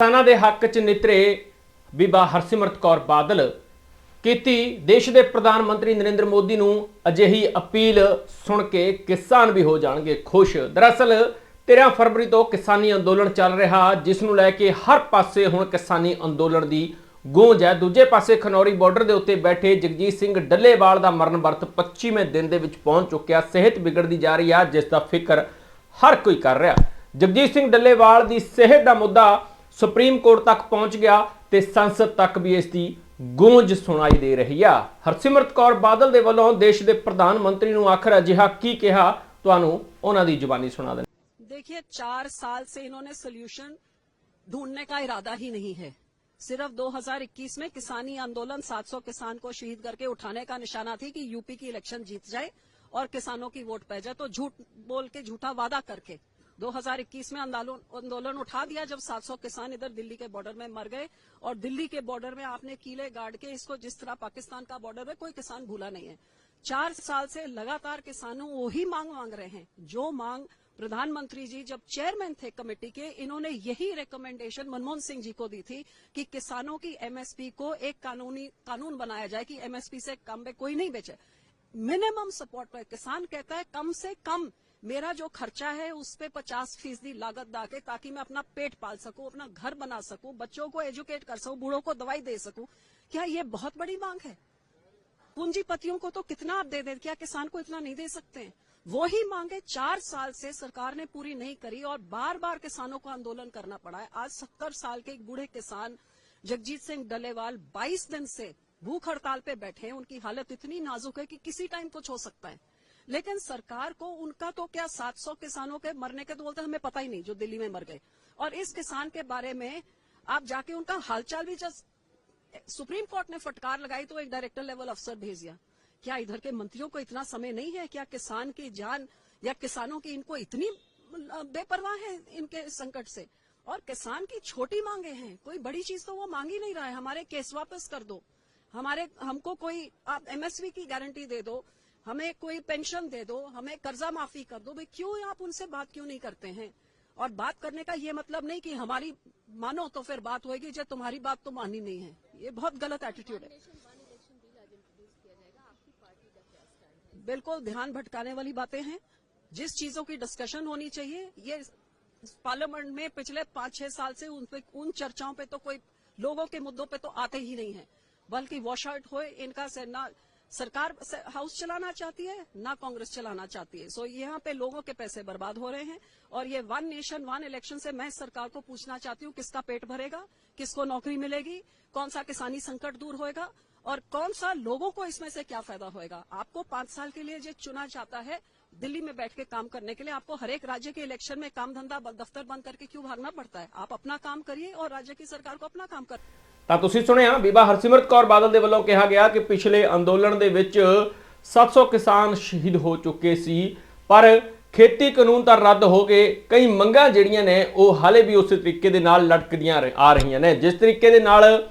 ਕਿਸਾਨਾਂ ਦੇ ਹੱਕ 'ਚ ਨਿਤਰੇ ਬੀਬਾ ਹਰਸਿਮਰਤ ਕੌਰ ਬਾਦਲ ਕੀਤੀ ਦੇਸ਼ ਦੇ ਪ੍ਰਧਾਨ ਮੰਤਰੀ ਨਰਿੰਦਰ ਮੋਦੀ ਨੂੰ ਅਜਿਹੀ ਅਪੀਲ ਸੁਣ ਕੇ ਕਿਸਾਨ ਵੀ ਹੋ ਜਾਣਗੇ ਖੁਸ਼। ਦਰਅਸਲ 13 ਫਰਵਰੀ ਤੋਂ ਕਿਸਾਨੀ ਅੰਦੋਲਨ ਚੱਲ ਰਿਹਾ, ਜਿਸ ਨੂੰ ਲੈ ਕੇ ਹਰ ਪਾਸੇ ਹੁਣ ਕਿਸਾਨੀ ਅੰਦੋਲਨ ਦੀ ਗੂੰਜ ਹੈ। ਦੂਜੇ ਪਾਸੇ ਖਨੌਰੀ ਬਾਰਡਰ ਦੇ ਉੱਤੇ ਬੈਠੇ ਜਗਜੀਤ ਸਿੰਘ ਡੱਲੇਵਾਲ ਦਾ ਮਰਨ ਵਰਤ 25ਵੇਂ ਦਿਨ ਦੇ ਵਿੱਚ ਪਹੁੰਚ ਚੁੱਕਿਆ। ਸਿਹਤ ਵਿਗੜਦੀ ਜਾ ਰਹੀ ਹੈ, ਜਿਸ ਦਾ ਫਿਕਰ ਹਰ ਕੋਈ ਕਰ ਰਿਹਾ। ਜਗਜੀਤ ਸਿੰਘ ਡੱਲੇਵਾਲ ਦੀ ਸਿਹਤ ਦਾ ਮੁੱਦਾ ਸੁਪਰੀਮ ਕੋਰਟ ਤੱਕ ਪਹੁੰਚ ਗਿਆ ਤੇ ਸੰਸਦ ਤੱਕ ਵੀ ਇਸ ਦੀ ਗੂੰਜ ਸੁਣਾਈ ਦੇ ਰਹੀ ਆ ਹਰਸਿਮਰਤ ਕੌਰ ਬਾਦਲ ਦੇ ਵੱਲੋਂ ਦੇਸ਼ ਦੇ ਪ੍ਰਧਾਨ ਮੰਤਰੀ ਨੂੰ ਆਖਰ ਅਜਿਹਾ ਕੀ ਕਿਹਾ ਤੁਹਾਨੂੰ ਉਹਨਾਂ ਦੀ ਜ਼ੁਬਾਨੀ ਸੁਣਾ ਦਿੰਦੇ देखिए चार साल से इन्होंने सोल्यूशन ढूंढने का इरादा ही नहीं है सिर्फ 2021 में किसानी आंदोलन 700 किसान को शहीद करके उठाने का निशाना थी कि यूपी की इलेक्शन जीत जाए और किसानों की वोट पै जाए तो झूठ बोल के झूठा वादा करके 2021 में आंदोलन उठा दिया जब 700 किसान इधर दिल्ली के बॉर्डर में मर गए। और दिल्ली के बॉर्डर में आपने कीले गाड़ के इसको जिस तरह पाकिस्तान का बॉर्डर है, कोई किसान भूला नहीं है। चार साल से लगातार किसानों वही मांग मांग रहे हैं। जो मांग प्रधानमंत्री जी जब चेयरमैन थे कमेटी के, इन्होंने यही रिकमेंडेशन मनमोहन सिंह जी को दी थी कि किसानों की एमएसपी को एक कानूनी कानून बनाया जाए कि एमएसपी से कम पे कोई नहीं बेचे। मिनिमम सपोर्ट पर किसान कहता है कम से कम मेरा जो खर्चा है, उस पे पचास फ़ीसदी लागत डाके ताकि मैं अपना पेट पाल सकूँ, अपना घर बना सकूँ, बच्चों को एजुकेट कर सकूँ, बूढ़ों को दवाई दे सकूँ। क्या ये बहुत बड़ी मांग है? पूंजीपतियों को तो कितना आप दे दे, क्या किसान को इतना नहीं दे सकते हैं? वो ही मांगे चार साल से सरकार ने पूरी नहीं करी और बार बार किसानों को आंदोलन करना पड़ा है। आज सत्तर साल के एक बूढ़े किसान जगजीत सिंह डलेवाल 22 दिन से भूख हड़ताल पे बैठे हैं। उनकी हालत इतनी नाजुक है कि किसी टाइम कुछ हो सकता है। लेकिन सरकार को उनका तो क्या 700 किसानों के मरने के तो बोलते हमें पता ही नहीं जो दिल्ली में मर गए। और इस किसान के बारे में आप जाके उनका हालचाल भी जस्ट सुप्रीम कोर्ट ने फटकार लगाई तो एक डायरेक्टर लेवल अफसर भेज दिया। क्या इधर के मंत्रियों को इतना समय नहीं है? क्या किसान की जान या किसानों की इनको इतनी बेपरवाह है इनके संकट से? और किसान की छोटी मांगे हैं। कोई बड़ी चीज़ तो वो मांग ही नहीं रहा है। हमारे केस वापस कर दो। हमारे, हमको कोई, आप एमएसवी की गारंटी दे दो। हमें कोई पेंशन दे दो हमें कर्जा माफ़ी कर दो भाई क्यों आप उनसे बात क्यों नहीं करते हैं? और बात करने का ये मतलब नहीं कि हमारी मानो तो फिर बात होगी जब तुम्हारी बात तो मानी नहीं है। ये बहुत गलत एटीट्यूड है। बिल्कुल ध्यान भटकाने वाली बातें हैं। जिस चीज़ों की डिस्कशन होनी चाहिए ये पार्लियामेंट में पिछले पाँच छह साल से उन पे उन चर्चाओं पे तो कोई लोगों के मुद्दों पे तो आते ही नहीं है। बल्कि वॉश आउट हो इनका से ना सरकार हाउस चलाना चाहती है, ना कांग्रेस चलाना चाहती है। सो यहाँ पे लोगों के पैसे बर्बाद हो रहे हैं और ये वन नेशन वन इलेक्शन से मैं सरकार को पूछना चाहती हूँ, किसका पेट भरेगा, किसको नौकरी मिलेगी, कौन सा किसानी संकट दूर होएगा और कौन सा लोगों को इसमें से क्या फ़ायदा होएगा? आपको पाँच साल के लिए जो चुना जाता है दिल्ली में बैठ के काम करने के लिए। आपको हरेक राज्य के इलेक्शन में काम धंधा, दफ्तर बंद करके क्यों भागना पड़ता है? आप अपना काम करिए और राज्य की सरकार को अपना काम कर ਤਾਂ ਤੁਸੀਂ ਸੁਣਿਆ, ਬੀਬਾ ਹਰਸਿਮਰਤ ਕੌਰ ਬਾਦਲ ਦੇ ਵੱਲੋਂ ਕਿਹਾ ਗਿਆ ਕਿ ਪਿਛਲੇ ਅੰਦੋਲਨ ਦੇ ਵਿੱਚ 700 ਕਿਸਾਨ ਸ਼ਹੀਦ ਹੋ ਚੁੱਕੇ ਸੀ, ਪਰ ਖੇਤੀ ਕਾਨੂੰਨ ਤਾਂ ਰੱਦ ਹੋ ਗਏ ਕਈ ਮੰਗਾਂ ਜਿਹੜੀਆਂ ਨੇ, ਉਹ ਹਾਲੇ ਵੀ ਉਸੇ ਤਰੀਕੇ ਦੇ ਨਾਲ ਲਟਕਦੀਆਂ ਰ- ਆ ਰਹੀਆਂ ਨੇ। ਜਿਸ ਤਰੀਕੇ ਦੇ ਨਾਲ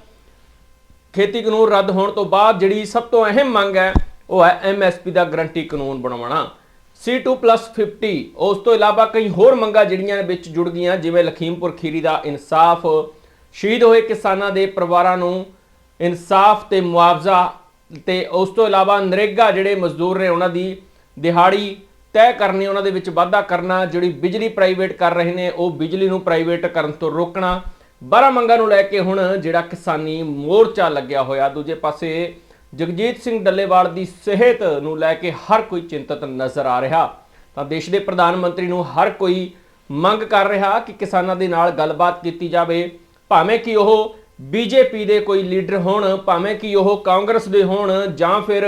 ਖੇਤੀ ਕਾਨੂੰਨ ਰੱਦ ਹੋਣ ਤੋਂ ਬਾਅਦ ਜਿਹੜੀ ਸਭ ਤੋਂ ਅਹਿਮ ਮੰਗ ਹੈ, ਉਹ ਹੈ ਐਮਐਸਪੀ ਦਾ ਗਰੰਟੀ ਕਾਨੂੰਨ ਬਣਾਉਣਾ C2+50 ਉਸ ਤੋਂ ਇਲਾਵਾ ਕਈ ਹੋਰ ਮੰਗਾਂ ਜਿਹੜੀਆਂ ਵਿੱਚ ਜੁੜ ਗਈਆਂ, ਜਿਵੇਂ ਲਖੀਮਪੁਰ ਖੀਰੀ ਦਾ ਇਨਸਾਫ ਸ਼ਹੀਦ ਹੋਏ ਕਿਸਾਨਾਂ ਦੇ ਪਰਿਵਾਰਾਂ ਨੂੰ ਇਨਸਾਫ ਤੇ ਮੁਆਵਜ਼ਾ ਤੇ ਉਸ ਤੋਂ ਇਲਾਵਾ ਨਰੇਗਾ ਜਿਹੜੇ ਮਜ਼ਦੂਰ ਨੇ ਉਹਨਾਂ ਦੀ ਦਿਹਾੜੀ ਤੈਅ ਕਰਨੀ, ਉਹਨਾਂ ਦੇ ਵਿੱਚ ਵਾਧਾ ਕਰਨਾ, ਜਿਹੜੀ ਬਿਜਲੀ ਪ੍ਰਾਈਵੇਟ ਕਰ ਰਹੇ ਨੇ, ਉਹ ਬਿਜਲੀ ਨੂੰ ਪ੍ਰਾਈਵੇਟ ਕਰਨ ਤੋਂ ਰੋਕਣਾ। ਬਾਰਾਂ ਮੰਗਾਂ ਨੂੰ ਲੈ ਕੇ ਹੁਣ ਜਿਹੜਾ ਕਿਸਾਨੀ ਮੋਰਚਾ ਲੱਗਿਆ ਹੋਇਆ, ਦੂਜੇ ਪਾਸੇ ਜਗਜੀਤ ਸਿੰਘ ਡੱਲੇਵਾਲ ਦੀ ਸਿਹਤ ਨੂੰ ਲੈ ਕੇ ਹਰ ਕੋਈ ਚਿੰਤਤ ਨਜ਼ਰ ਆ ਰਿਹਾ। ਤਾਂ ਦੇਸ਼ ਦੇ ਪ੍ਰਧਾਨ ਮੰਤਰੀ ਨੂੰ ਹਰ ਕੋਈ ਮੰਗ ਕਰ ਰਿਹਾ ਕਿ ਕਿਸਾਨਾਂ ਦੇ ਨਾਲ ਗੱਲਬਾਤ ਕੀਤੀ ਜਾਵੇ। ਭਾਵੇਂ ਕਿ ਉਹ ਬੀਜੇਪੀ ਦੇ ਕੋਈ ਲੀਡਰ ਹੋਣ, ਭਾਵੇਂ ਕਿ ਉਹ ਕਾਂਗਰਸ ਦੇ ਹੋਣ ਜਾਂ ਫਿਰ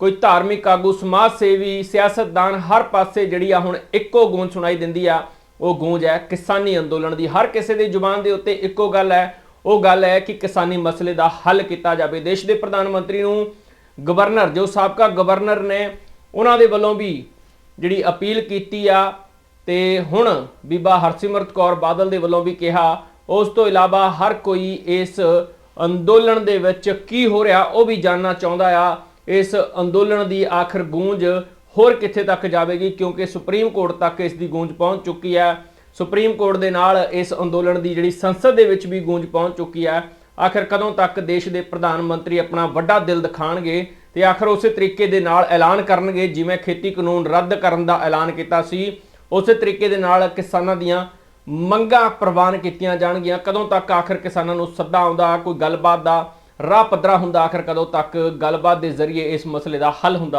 ਕੋਈ ਧਾਰਮਿਕ ਆਗੂ, ਸਮਾਜ ਸੇਵੀ, ਸਿਆਸਤਦਾਨ ਹਰ ਪਾਸੇ ਜਿਹੜੀ ਆ ਹੁਣ ਇੱਕੋ ਗੂੰਜ ਸੁਣਾਈ ਦਿੰਦੀ ਆ, ਉਹ ਗੂੰਜ ਹੈ ਕਿਸਾਨੀ ਅੰਦੋਲਨ ਦੀ। ਹਰ ਕਿਸੇ ਦੀ ਜ਼ੁਬਾਨ ਦੇ ਉੱਤੇ ਇੱਕੋ ਗੱਲ ਹੈ, ਉਹ ਗੱਲ ਹੈ ਕਿ ਕਿਸਾਨੀ ਮਸਲੇ ਦਾ ਹੱਲ ਕੀਤਾ ਜਾਵੇ। ਦੇਸ਼ ਦੇ ਪ੍ਰਧਾਨ ਮੰਤਰੀ ਨੂੰ ਗਵਰਨਰ, ਜੋ ਸਾਬਕਾ ਗਵਰਨਰ ਨੇ, ਉਹਨਾਂ ਦੇ ਵੱਲੋਂ ਵੀ ਜਿਹੜੀ ਅਪੀਲ ਕੀਤੀ ਆ, ਤੇ ਹੁਣ ਬੀਬਾ ਹਰਸਿਮਰਤ ਕੌਰ ਬਾਦਲ ਦੇ ਵੱਲੋਂ ਵੀ ਕਿਹਾ ਉਸ ਤੋਂ ਇਲਾਵਾ ਹਰ ਕੋਈ ਇਸ ਅੰਦੋਲਨ ਦੇ ਵਿੱਚ ਕੀ ਹੋ ਰਿਹਾ ਉਹ ਵੀ ਜਾਣਨਾ ਚਾਹੁੰਦਾ ਆ। ਇਸ ਅੰਦੋਲਨ ਦੀ ਆਖਰ ਗੂੰਜ ਹੋਰ ਕਿੱਥੇ ਤੱਕ ਜਾਵੇਗੀ? ਕਿਉਂਕਿ ਸੁਪਰੀਮ ਕੋਰਟ ਤੱਕ ਇਸ ਦੀ ਗੂੰਜ ਪਹੁੰਚ ਚੁੱਕੀ ਹੈ। ਸੁਪਰੀਮ ਕੋਰਟ ਦੇ ਨਾਲ ਇਸ ਅੰਦੋਲਨ ਦੀ ਜਿਹੜੀ ਸੰਸਦ ਦੇ ਵਿੱਚ ਵੀ ਗੂੰਜ ਪਹੁੰਚ ਚੁੱਕੀ ਹੈ। ਆਖਿਰ ਕਦੋਂ ਤੱਕ ਦੇਸ਼ ਦੇ ਪ੍ਰਧਾਨ ਮੰਤਰੀ ਆਪਣਾ ਵੱਡਾ ਦਿਲ ਦਿਖਾਣਗੇ ਤੇ ਆਖਰ ਉਸੇ ਤਰੀਕੇ ਦੇ ਨਾਲ ਐਲਾਨ ਕਰਨਗੇ, ਜਿਵੇਂ ਖੇਤੀ ਕਾਨੂੰਨ ਰੱਦ ਕਰਨ ਦਾ ਐਲਾਨ ਕੀਤਾ ਸੀ, ਉਸੇ ਤਰੀਕੇ ਦੇ ਨਾਲ ਕਿਸਾਨਾਂ ਦੀਆਂ ਮੰਗਾਂ ਪ੍ਰਵਾਨ ਕੀਤੀਆਂ ਜਾਣਗੀਆਂ। ਕਦੋਂ ਤੱਕ ਆਖਰ ਕਿਸਾਨਾਂ ਨੂੰ ਸੱਦਾ ਆਉਂਦਾ, ਕੋਈ ਗੱਲਬਾਤ ਦਾ ਰਾਹ ਪੱਧਰਾ ਹੁੰਦਾ, ਆਖਿਰ ਕਦੋਂ ਤੱਕ ਗੱਲਬਾਤ ਦੇ ਜ਼ਰੀਏ ਇਸ ਮਸਲੇ ਦਾ ਹੱਲ ਹੁੰਦਾ?